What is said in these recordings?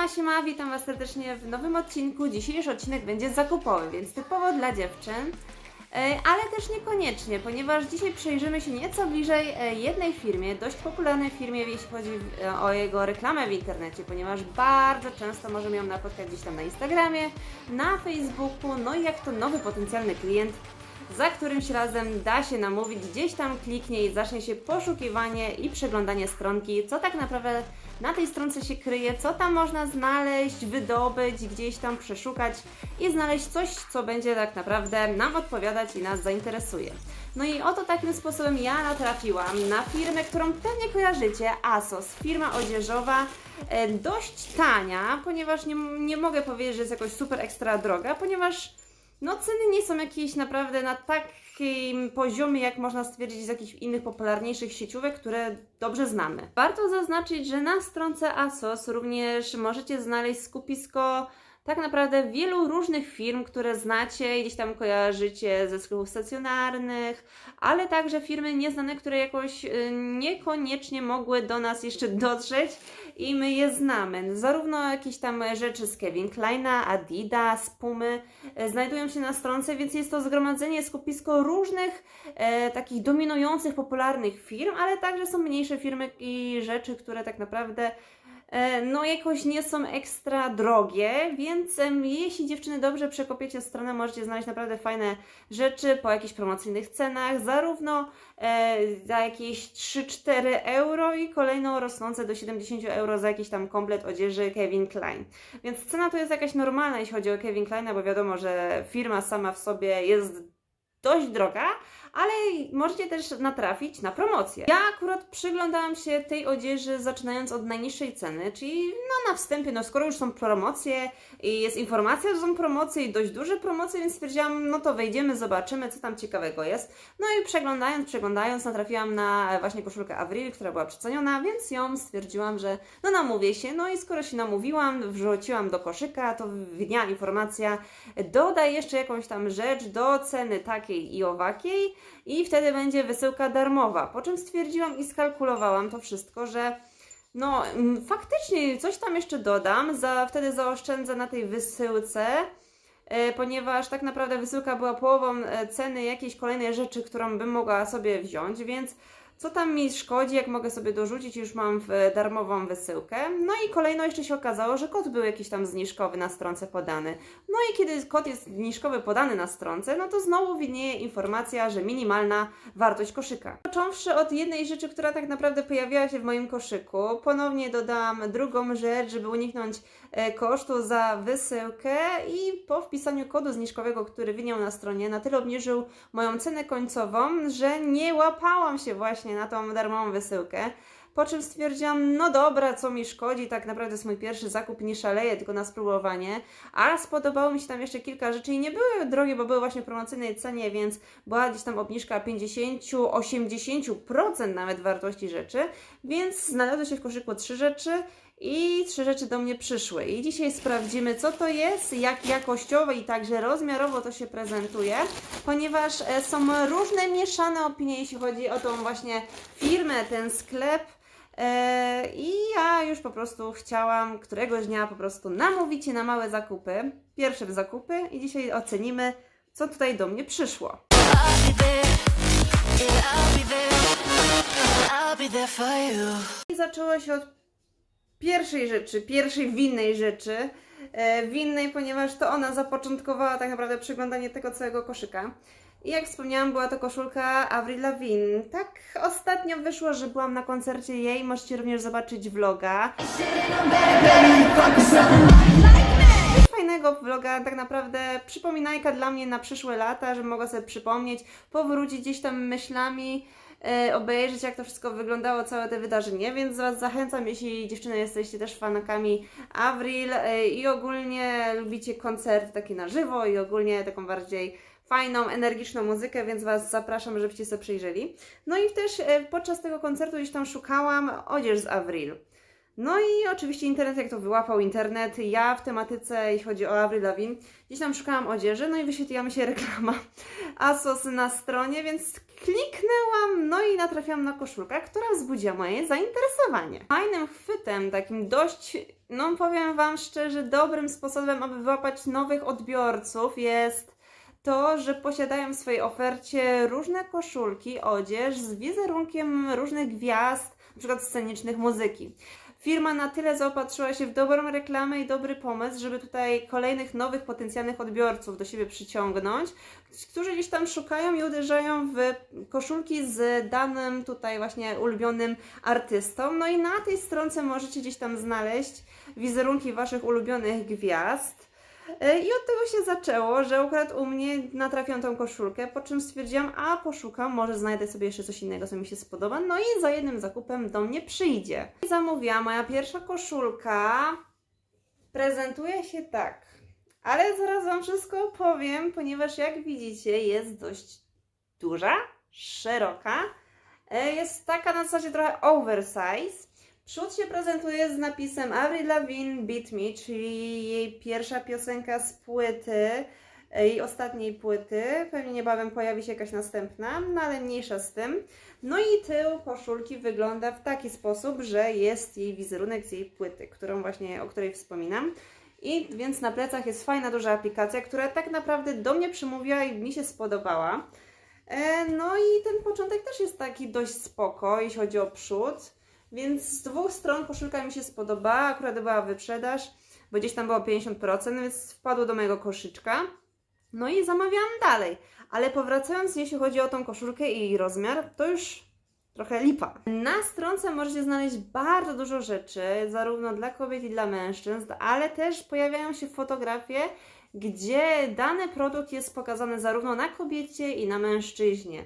Siema, siema, witam Was serdecznie w nowym odcinku. Dzisiejszy odcinek będzie zakupowy, więc typowo dla dziewczyn, e, ale też niekoniecznie, ponieważ dzisiaj przyjrzymy się nieco bliżej e, jednej firmie, dość popularnej firmie, jeśli chodzi e, o jego reklamę w internecie, ponieważ bardzo często możemy ją napotkać gdzieś tam na Instagramie, na Facebooku, no i jak to nowy potencjalny klient za którymś razem da się namówić, gdzieś tam kliknie i zacznie się poszukiwanie i przeglądanie stronki, co tak naprawdę na tej stronce się kryje, co tam można znaleźć, wydobyć, gdzieś tam przeszukać i znaleźć coś, co będzie tak naprawdę nam odpowiadać i nas zainteresuje. No i oto takim sposobem ja natrafiłam na firmę, którą pewnie kojarzycie, ASOS, firma odzieżowa, e, dość tania, ponieważ nie, nie mogę powiedzieć, że jest jakoś super ekstra droga, ponieważ no ceny nie są jakieś naprawdę na takim poziomie, jak można stwierdzić z jakichś innych popularniejszych sieciówek, które dobrze znamy. Warto zaznaczyć, że na stronce ASOS również możecie znaleźć skupisko tak naprawdę wielu różnych firm, które znacie gdzieś tam kojarzycie ze sklepów stacjonarnych, ale także firmy nieznane, które jakoś y, niekoniecznie mogły do nas jeszcze dotrzeć i my je znamy. Zarówno jakieś tam rzeczy z Kevin Kleina, Adidas, Pumy e, znajdują się na stronce, więc jest to zgromadzenie, skupisko różnych e, takich dominujących, popularnych firm, ale także są mniejsze firmy i rzeczy, które tak naprawdę no jakoś nie są ekstra drogie, więc jeśli dziewczyny dobrze przekopiecie stronę, możecie znaleźć naprawdę fajne rzeczy po jakichś promocyjnych cenach, zarówno e, za jakieś 3-4 euro i kolejno rosnące do 70 euro za jakiś tam komplet odzieży Kevin Klein. Więc cena to jest jakaś normalna, jeśli chodzi o Kevin Kleina, bo wiadomo, że firma sama w sobie jest dość droga, ale możecie też natrafić na promocję. Ja akurat przyglądałam się tej odzieży zaczynając od najniższej ceny, czyli no na wstępie, no skoro już są promocje i jest informacja, że są promocje i dość duże promocje, więc stwierdziłam, no to wejdziemy, zobaczymy, co tam ciekawego jest. No i przeglądając, przeglądając, natrafiłam na właśnie koszulkę Avril, która była przeceniona, więc ją stwierdziłam, że no namówię się, no i skoro się namówiłam, wrzuciłam do koszyka, to widniała informacja, dodaj jeszcze jakąś tam rzecz do ceny takiej i owakiej i wtedy będzie wysyłka darmowa. Po czym stwierdziłam i skalkulowałam to wszystko, że no faktycznie coś tam jeszcze dodam, za, wtedy zaoszczędzę na tej wysyłce, e, ponieważ tak naprawdę wysyłka była połową e, ceny jakiejś kolejnej rzeczy, którą bym mogła sobie wziąć, więc co tam mi szkodzi, jak mogę sobie dorzucić, już mam darmową wysyłkę. No i kolejno jeszcze się okazało, że kod był jakiś tam zniżkowy na stronce podany. No i kiedy kod jest zniżkowy podany na stronce, no to znowu widnieje informacja, że minimalna wartość koszyka. Począwszy od jednej rzeczy, która tak naprawdę pojawiła się w moim koszyku, ponownie dodam drugą rzecz, żeby uniknąć e, kosztu za wysyłkę i po wpisaniu kodu zniżkowego, który widniał na stronie, na tyle obniżył moją cenę końcową, że nie łapałam się właśnie na tą darmową wysyłkę. Po czym stwierdziłam, no dobra, co mi szkodzi, tak naprawdę jest mój pierwszy zakup, nie szaleję, tylko na spróbowanie. A spodobało mi się tam jeszcze kilka rzeczy i nie były drogie, bo były właśnie w promocyjnej cenie, więc była gdzieś tam obniżka 50-80% nawet wartości rzeczy, więc znalazły się w koszyku trzy rzeczy i trzy rzeczy do mnie przyszły. I dzisiaj sprawdzimy, co to jest, jak jakościowo i także rozmiarowo to się prezentuje, ponieważ e, są różne mieszane opinie, jeśli chodzi o tą właśnie firmę, ten sklep. E, I ja już po prostu chciałam któregoś dnia po prostu namówić się na małe zakupy, pierwsze zakupy i dzisiaj ocenimy, co tutaj do mnie przyszło. I zaczęło się od pierwszej rzeczy, pierwszej winnej rzeczy. E, winnej, ponieważ to ona zapoczątkowała tak naprawdę przeglądanie tego całego koszyka. I jak wspomniałam, była to koszulka Avril Lavigne. Tak ostatnio wyszło, że byłam na koncercie jej. Możecie również zobaczyć vloga. Fajnego vloga, tak naprawdę przypominajka dla mnie na przyszłe lata, że mogła sobie przypomnieć, powrócić gdzieś tam myślami, obejrzeć jak to wszystko wyglądało, całe te wydarzenie, więc Was zachęcam, jeśli dziewczyny jesteście też fankami Avril e, i ogólnie lubicie koncerty takie na żywo i ogólnie taką bardziej fajną, energiczną muzykę, więc Was zapraszam, żebyście sobie przyjrzeli. No i też e, podczas tego koncertu gdzieś tam szukałam odzież z Avril. No i oczywiście internet, jak to wyłapał internet, ja w tematyce, jeśli chodzi o Avril Lavigne, gdzieś tam szukałam odzieży, no i wyświetliła mi się reklama ASOS na stronie, więc kliknęłam, no i natrafiłam na koszulkę, która wzbudziła moje zainteresowanie. Fajnym chwytem, takim dość, no powiem Wam szczerze, dobrym sposobem, aby wyłapać nowych odbiorców jest to, że posiadają w swojej ofercie różne koszulki, odzież z wizerunkiem różnych gwiazd, na przykład scenicznych muzyki. Firma na tyle zaopatrzyła się w dobrą reklamę i dobry pomysł, żeby tutaj kolejnych nowych potencjalnych odbiorców do siebie przyciągnąć, którzy gdzieś tam szukają i uderzają w koszulki z danym tutaj właśnie ulubionym artystą. No i na tej stronce możecie gdzieś tam znaleźć wizerunki Waszych ulubionych gwiazd. E, I od tego się zaczęło, że akurat u mnie natrafiłam tą koszulkę, po czym stwierdziłam, a poszukam, może znajdę sobie jeszcze coś innego, co mi się spodoba. No i za jednym zakupem do mnie przyjdzie. I zamówiłam, moja pierwsza koszulka prezentuje się tak. Ale zaraz Wam wszystko opowiem, ponieważ jak widzicie jest dość duża, szeroka. E, Jest taka na zasadzie trochę oversize. Przód się prezentuje z napisem Avril Lavigne Beat Me, czyli jej pierwsza piosenka z płyty, e, jej ostatniej płyty. Pewnie niebawem pojawi się jakaś następna, no ale mniejsza z tym. No i tył koszulki wygląda w taki sposób, że jest jej wizerunek z jej płyty, którą właśnie, o której wspominam. I więc na plecach jest fajna, duża aplikacja, która tak naprawdę do mnie przemówiła i mi się spodobała. E, No i ten początek też jest taki dość spoko, jeśli chodzi o przód. Więc z dwóch stron koszulka mi się spodobała, akurat była wyprzedaż, bo gdzieś tam było 50%, więc wpadło do mojego koszyczka. No i zamawiałam dalej. Ale powracając, jeśli chodzi o tą koszulkę i jej rozmiar, to już trochę lipa. Na stronce możecie znaleźć bardzo dużo rzeczy, zarówno dla kobiet i dla mężczyzn, ale też pojawiają się fotografie, gdzie dany produkt jest pokazany zarówno na kobiecie i na mężczyźnie.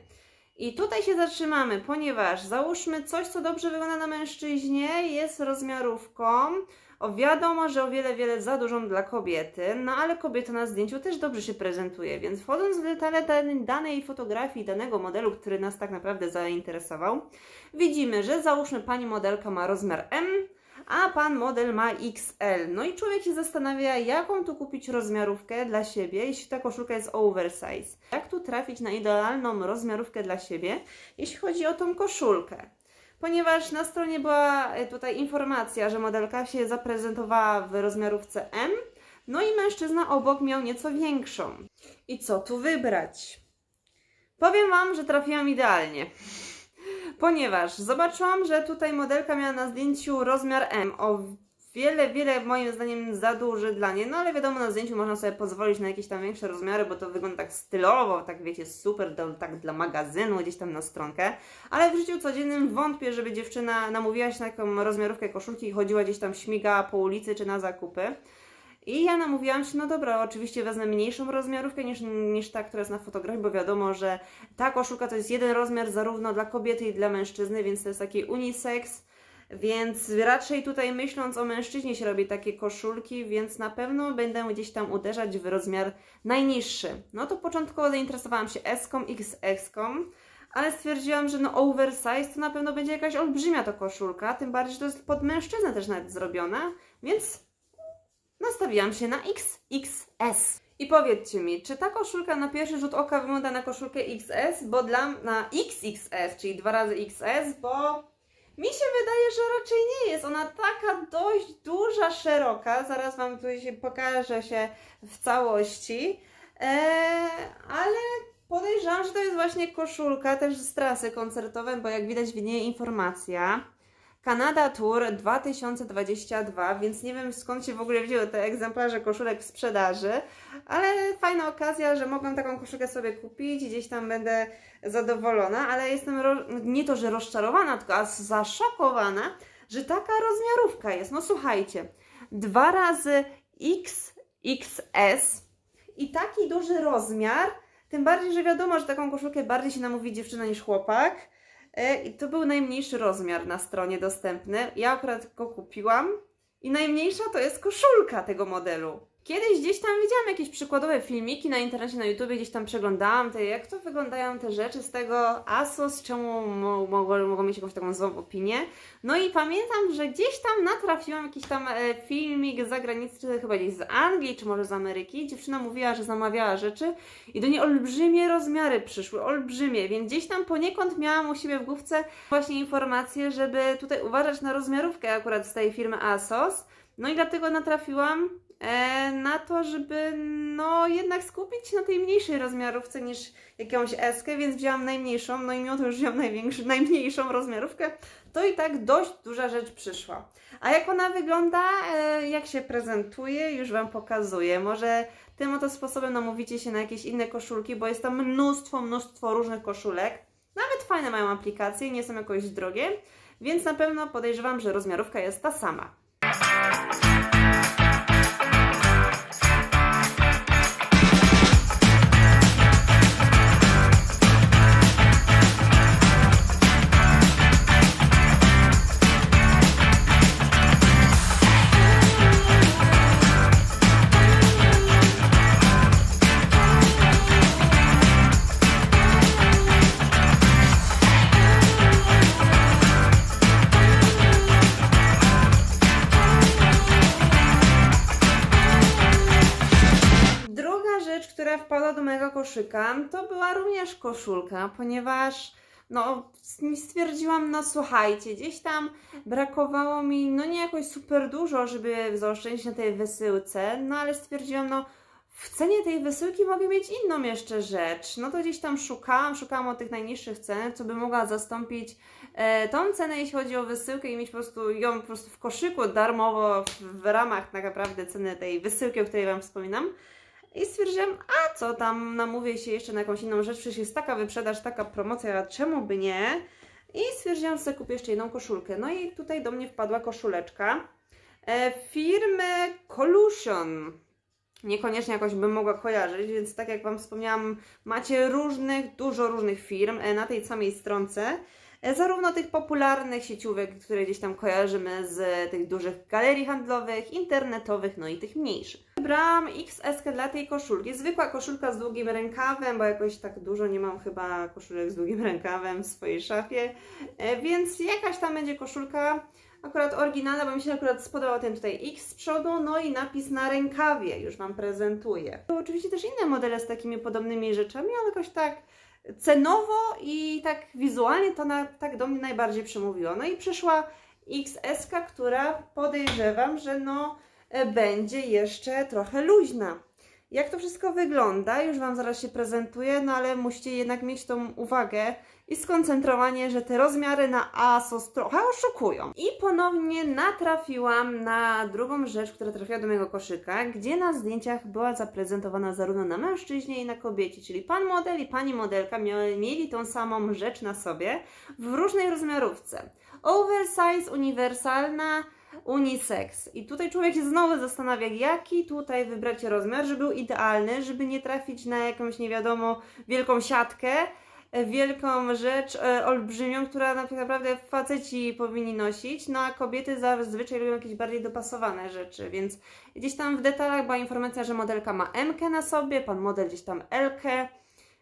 I tutaj się zatrzymamy, ponieważ załóżmy coś, co dobrze wygląda na mężczyźnie, jest rozmiarówką. O wiadomo, że o wiele, wiele za dużą dla kobiety, no ale kobieta na zdjęciu też dobrze się prezentuje, więc wchodząc w detale danej- fotografii, danego modelu, który nas tak naprawdę zainteresował, widzimy, że załóżmy pani modelka ma rozmiar M, a pan model ma XL. No i człowiek się zastanawia, jaką tu kupić rozmiarówkę dla siebie, jeśli ta koszulka jest oversize. Jak tu trafić na idealną rozmiarówkę dla siebie, jeśli chodzi o tą koszulkę. Ponieważ na stronie była e, tutaj informacja, że modelka się zaprezentowała w rozmiarówce M, no i mężczyzna obok miał nieco większą. I co tu wybrać? Powiem Wam, że trafiłam idealnie. Ponieważ zobaczyłam, że tutaj modelka miała na zdjęciu rozmiar M o wiele, wiele moim zdaniem za duży dla niej, no ale wiadomo, na zdjęciu można sobie pozwolić na jakieś tam większe rozmiary, bo to wygląda tak stylowo, tak wiecie, super, do, tak dla magazynu, gdzieś tam na stronkę, ale w życiu codziennym wątpię, żeby dziewczyna namówiła się na taką rozmiarówkę koszulki i chodziła gdzieś tam, śmigała po ulicy czy na zakupy. I ja namówiłam się, no dobra, oczywiście wezmę mniejszą rozmiarówkę niż, niż ta, która jest na fotografii, bo wiadomo, że ta koszulka to jest jeden rozmiar zarówno dla kobiety i dla mężczyzny, więc to jest taki unisex, więc raczej tutaj myśląc o mężczyźnie się robi takie koszulki, więc na pewno będę gdzieś tam uderzać w rozmiar najniższy. No to początkowo zainteresowałam się S-ką, XS-ką, ale stwierdziłam, że no oversize to na pewno będzie jakaś olbrzymia to koszulka, tym bardziej, że to jest pod mężczyznę też nawet zrobiona, więc nastawiłam się na XXS. I powiedzcie mi, czy ta koszulka na pierwszy rzut oka wygląda na koszulkę XS, bo dla na XXS, czyli dwa razy XS, bo mi się wydaje, że raczej nie jest. Ona taka dość duża, szeroka. Zaraz Wam tu się pokaże się w całości. Eee, ale podejrzewam, że to jest właśnie koszulka też z trasy koncertowej, bo jak widać widnieje informacja. Kanada Tour 2022, więc nie wiem skąd się w ogóle wzięły te egzemplarze koszulek w sprzedaży, ale fajna okazja, że mogłam taką koszulkę sobie kupić i gdzieś tam będę zadowolona, ale jestem nie to, że rozczarowana, tylko aż zaszokowana, że taka rozmiarówka jest. No słuchajcie, dwa razy XXS i taki duży rozmiar, tym bardziej, że wiadomo, że taką koszulkę bardziej się namówi dziewczyna niż chłopak. E, I to był najmniejszy rozmiar na stronie dostępny. Ja akurat go kupiłam i najmniejsza to jest koszulka tego modelu. Kiedyś gdzieś tam widziałam jakieś przykładowe filmiki na internecie, na YouTubie, gdzieś tam przeglądałam te, jak to wyglądają te rzeczy z tego ASOS, czemu mo- mogą, mogą mieć jakąś taką złą opinię. No i pamiętam, że gdzieś tam natrafiłam jakiś tam e, filmik z zagranicy, chyba gdzieś z Anglii, czy może z Ameryki. Dziewczyna mówiła, że zamawiała rzeczy i do niej olbrzymie rozmiary przyszły, olbrzymie, więc gdzieś tam poniekąd miałam u siebie w główce właśnie informację, żeby tutaj uważać na rozmiarówkę akurat z tej firmy ASOS. No i dlatego natrafiłam na to, żeby no jednak skupić się na tej mniejszej rozmiarówce niż jakąś eskę, więc wzięłam najmniejszą, no i mimo to już wziąłam największą, najmniejszą rozmiarówkę, to i tak dość duża rzecz przyszła. A jak ona wygląda, e, jak się prezentuje, już Wam pokazuję. Może tym oto sposobem namówicie się na jakieś inne koszulki, bo jest tam mnóstwo, mnóstwo różnych koszulek. Nawet fajne mają aplikacje, nie są jakoś drogie, więc na pewno podejrzewam, że rozmiarówka jest ta sama. Do mojego koszyka, to była również koszulka, ponieważ no stwierdziłam, no słuchajcie, gdzieś tam brakowało mi, no nie jakoś super dużo, żeby zaoszczędzić na tej wysyłce, no ale stwierdziłam, no w cenie tej wysyłki mogę mieć inną jeszcze rzecz. No to gdzieś tam szukałam, szukałam o tych najniższych cen, co by mogła zastąpić e, tą cenę, jeśli chodzi o wysyłkę i mieć po prostu ją po prostu w koszyku darmowo w, w ramach tak naprawdę ceny tej wysyłki, o której Wam wspominam. I stwierdziłam, a co tam, namówię się jeszcze na jakąś inną rzecz, przecież jest taka wyprzedaż, taka promocja, czemu by nie? I stwierdziłam, że kupię jeszcze jedną koszulkę. No i tutaj do mnie wpadła koszuleczka e, firmy Colusion. Niekoniecznie jakoś bym mogła kojarzyć, więc tak jak Wam wspomniałam, macie różnych, dużo różnych firm e, na tej samej stronce. E, Zarówno tych popularnych sieciówek, które gdzieś tam kojarzymy z tych dużych galerii handlowych, internetowych, no i tych mniejszych. Wybrałam XS dla tej koszulki. Zwykła koszulka z długim rękawem, bo jakoś tak dużo nie mam chyba koszulek z długim rękawem w swojej szafie, E, więc jakaś tam będzie koszulka akurat oryginalna, bo mi się akurat spodobał ten tutaj X z przodu, no i napis na rękawie, już Wam prezentuję. Były oczywiście też inne modele z takimi podobnymi rzeczami, ale jakoś tak cenowo i tak wizualnie to na, tak do mnie najbardziej przemówiło. No i przyszła XS, która podejrzewam, że no e, będzie jeszcze trochę luźna. Jak to wszystko wygląda, już Wam zaraz się prezentuję, no ale musicie jednak mieć tą uwagę i skoncentrowanie, że te rozmiary na ASOS trochę oszukują. I ponownie natrafiłam na drugą rzecz, która trafiła do mojego koszyka, gdzie na zdjęciach była zaprezentowana zarówno na mężczyźnie i na kobiecie, czyli pan model i pani modelka miały, mieli tą samą rzecz na sobie w różnej rozmiarówce. Oversize, uniwersalna, unisex. I tutaj człowiek się znowu zastanawia, jaki tutaj wybrać rozmiar, żeby był idealny, żeby nie trafić na jakąś nie wiadomo wielką siatkę, wielką rzecz e, olbrzymią, która tak naprawdę faceci powinni nosić, no a kobiety zazwyczaj lubią jakieś bardziej dopasowane rzeczy, więc gdzieś tam w detalach była informacja, że modelka ma M na sobie, pan model gdzieś tam L. -kę.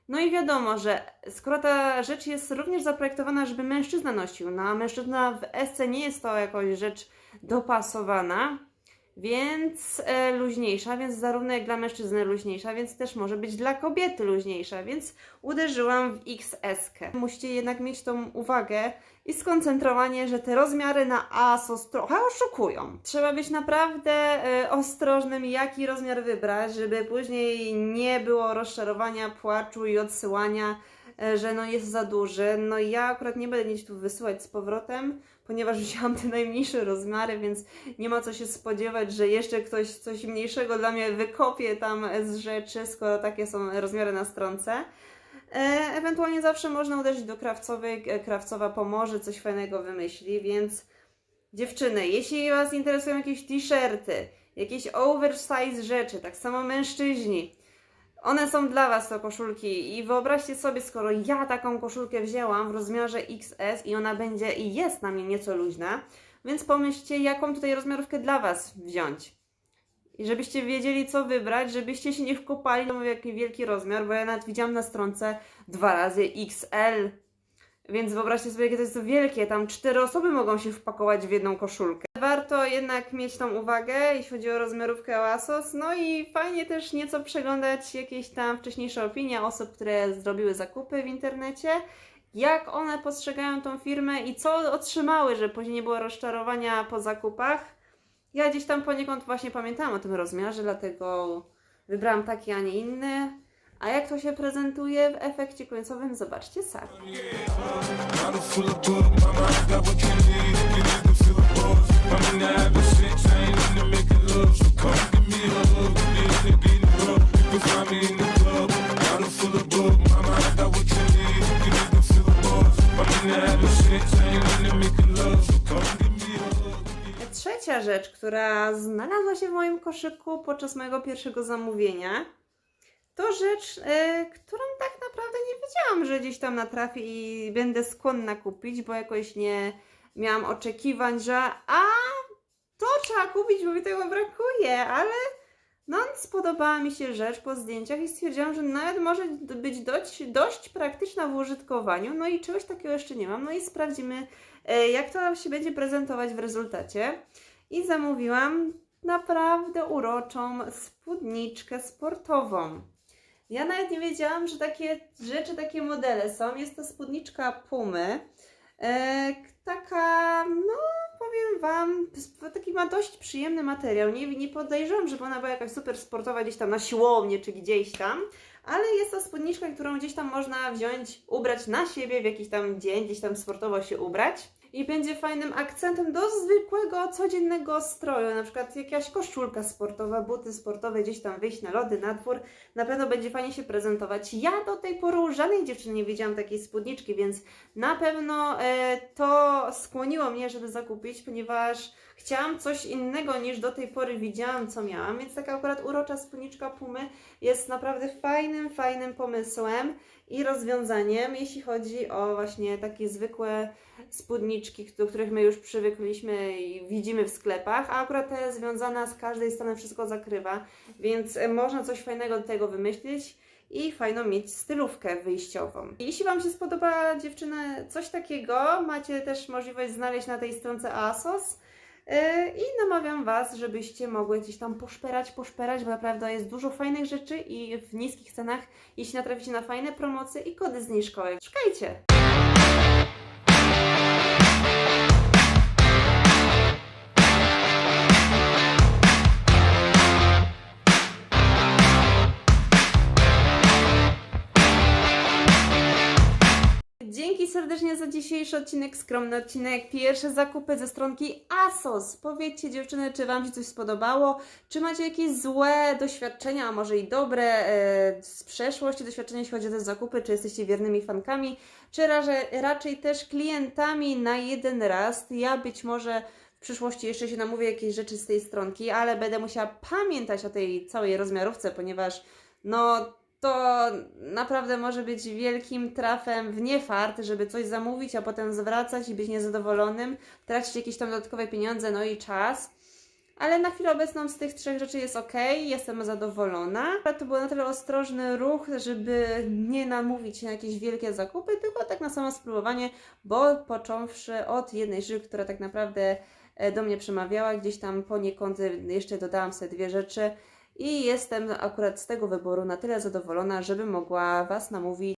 No i wiadomo, że skoro ta rzecz jest również zaprojektowana, żeby mężczyzna nosił, no a mężczyzna w SC nie jest to jakaś rzecz dopasowana, więc e, luźniejsza, więc zarówno jak dla mężczyzny luźniejsza, więc też może być dla kobiety luźniejsza, więc uderzyłam w XS. -kę. Musicie jednak mieć tą uwagę i skoncentrowanie, że te rozmiary na ASOS trochę oszukują. Trzeba być naprawdę e, ostrożnym, jaki rozmiar wybrać, żeby później nie było rozczarowania, płaczu i odsyłania, że no jest za duży. No i ja akurat nie będę nic tu wysyłać z powrotem, ponieważ wziąłam te najmniejsze rozmiary, więc nie ma co się spodziewać, że jeszcze ktoś coś mniejszego dla mnie wykopie tam z rzeczy, skoro takie są rozmiary na stronce. E, ewentualnie zawsze można uderzyć do krawcowej, e, krawcowa pomoże, coś fajnego wymyśli, więc dziewczyny, jeśli Was interesują jakieś t-shirty, jakieś oversize rzeczy, tak samo mężczyźni, one są dla Was to koszulki i wyobraźcie sobie, skoro ja taką koszulkę wzięłam w rozmiarze XS i ona będzie i jest na mnie nieco luźna, więc pomyślcie, jaką tutaj rozmiarówkę dla Was wziąć. I żebyście wiedzieli, co wybrać, żebyście się nie wkopali w jaki wielki rozmiar, bo ja nawet widziałam na stronce dwa razy XL. Więc wyobraźcie sobie, jakie to jest wielkie. Tam cztery osoby mogą się wpakować w jedną koszulkę. Warto jednak mieć tą uwagę, jeśli chodzi o rozmiarówkę Oasos. No i fajnie też nieco przeglądać jakieś tam wcześniejsze opinie osób, które zrobiły zakupy w internecie. Jak one postrzegają tą firmę i co otrzymały, że później nie było rozczarowania po zakupach. Ja gdzieś tam poniekąd właśnie pamiętałam o tym rozmiarze, dlatego wybrałam taki, a nie inny. A jak to się prezentuje w efekcie końcowym, zobaczcie sami. Trzecia rzecz, która znalazła się w moim koszyku podczas mojego pierwszego zamówienia, to rzecz, e, którą tak naprawdę nie wiedziałam, że gdzieś tam natrafię i będę skłonna kupić, bo jakoś nie miałam oczekiwań, że a to trzeba kupić, bo mi tego brakuje, ale no spodobała mi się rzecz po zdjęciach i stwierdziłam, że nawet może być dość, dość praktyczna w użytkowaniu, no i czegoś takiego jeszcze nie mam, no i sprawdzimy e, jak to się będzie prezentować w rezultacie. I zamówiłam naprawdę uroczą spódniczkę sportową. Ja nawet nie wiedziałam, że takie rzeczy, takie modele są. Jest to spódniczka Pumy. Taka, no powiem Wam, taki ma dość przyjemny materiał. Nie, nie podejrzewam, żeby ona była jakaś super sportowa gdzieś tam na siłownię czy gdzieś tam, ale jest to spódniczka, którą gdzieś tam można wziąć, ubrać na siebie w jakiś tam dzień, gdzieś tam sportowo się ubrać. I będzie fajnym akcentem do zwykłego, codziennego stroju, na przykład jakaś koszulka sportowa, buty sportowe, gdzieś tam wyjść na lody, na dwór. Na pewno będzie fajnie się prezentować. Ja do tej pory u żadnej dziewczyny nie widziałam takiej spódniczki, więc na pewno e, to skłoniło mnie, żeby zakupić, ponieważ chciałam coś innego niż do tej pory widziałam, co miałam, więc taka akurat urocza spódniczka Pumy jest naprawdę fajnym, fajnym pomysłem i rozwiązaniem, jeśli chodzi o właśnie takie zwykłe spódniczki, do których my już przywykliśmy i widzimy w sklepach, a akurat ta jest związana z każdej strony, wszystko zakrywa, więc można coś fajnego do tego wymyślić i fajną mieć stylówkę wyjściową. Jeśli Wam się spodoba dziewczyny coś takiego, macie też możliwość znaleźć na tej stronce ASOS. Yy, I namawiam Was, żebyście mogły gdzieś tam poszperać, poszperać, bo naprawdę jest dużo fajnych rzeczy i w niskich cenach, jeśli natraficie na fajne promocje i kody zniżkowe. Szukajcie! Serdecznie za dzisiejszy odcinek, skromny odcinek, pierwsze zakupy ze stronki ASOS. Powiedzcie dziewczyny, czy Wam się coś spodobało, czy macie jakieś złe doświadczenia, a może i dobre e, z przeszłości doświadczenia, jeśli chodzi o te zakupy, czy jesteście wiernymi fankami, czy raczej, raczej też klientami na jeden raz. Ja być może w przyszłości jeszcze się namówię jakieś rzeczy z tej stronki, ale będę musiała pamiętać o tej całej rozmiarówce, ponieważ no to naprawdę może być wielkim trafem w niefart, żeby coś zamówić, a potem zwracać i być niezadowolonym, tracić jakieś tam dodatkowe pieniądze, no i czas. Ale na chwilę obecną z tych trzech rzeczy jest ok, jestem zadowolona. To był na tyle ostrożny ruch, żeby nie namówić się na jakieś wielkie zakupy, tylko tak na samo spróbowanie, bo począwszy od jednej rzeczy, która tak naprawdę e, do mnie przemawiała, gdzieś tam poniekąd e, jeszcze dodałam sobie dwie rzeczy, i jestem akurat z tego wyboru na tyle zadowolona, żeby mogła Was namówić.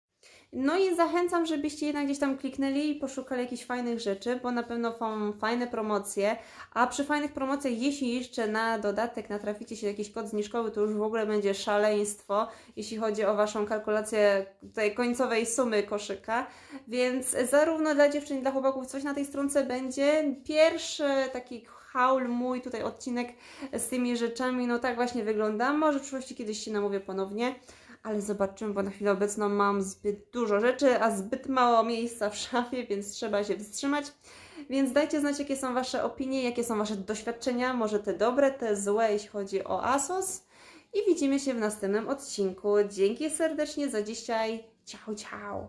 No i zachęcam, żebyście jednak gdzieś tam kliknęli i poszukali jakichś fajnych rzeczy, bo na pewno są fajne promocje, a przy fajnych promocjach, jeśli jeszcze na dodatek natraficie się jakiś kod zniżkowy, to już w ogóle będzie szaleństwo, jeśli chodzi o Waszą kalkulację tej końcowej sumy koszyka, więc zarówno dla dziewczyn, jak i dla chłopaków coś na tej stronce będzie. Pierwszy taki haul mój tutaj odcinek z tymi rzeczami, no tak właśnie wygląda. Może w przyszłości kiedyś się namówię ponownie, ale zobaczymy, bo na chwilę obecną mam zbyt dużo rzeczy, a zbyt mało miejsca w szafie, więc trzeba się wstrzymać. Więc dajcie znać, jakie są Wasze opinie, jakie są Wasze doświadczenia, może te dobre, te złe, jeśli chodzi o ASOS. I widzimy się w następnym odcinku. Dzięki serdecznie za dzisiaj. Ciao, ciao.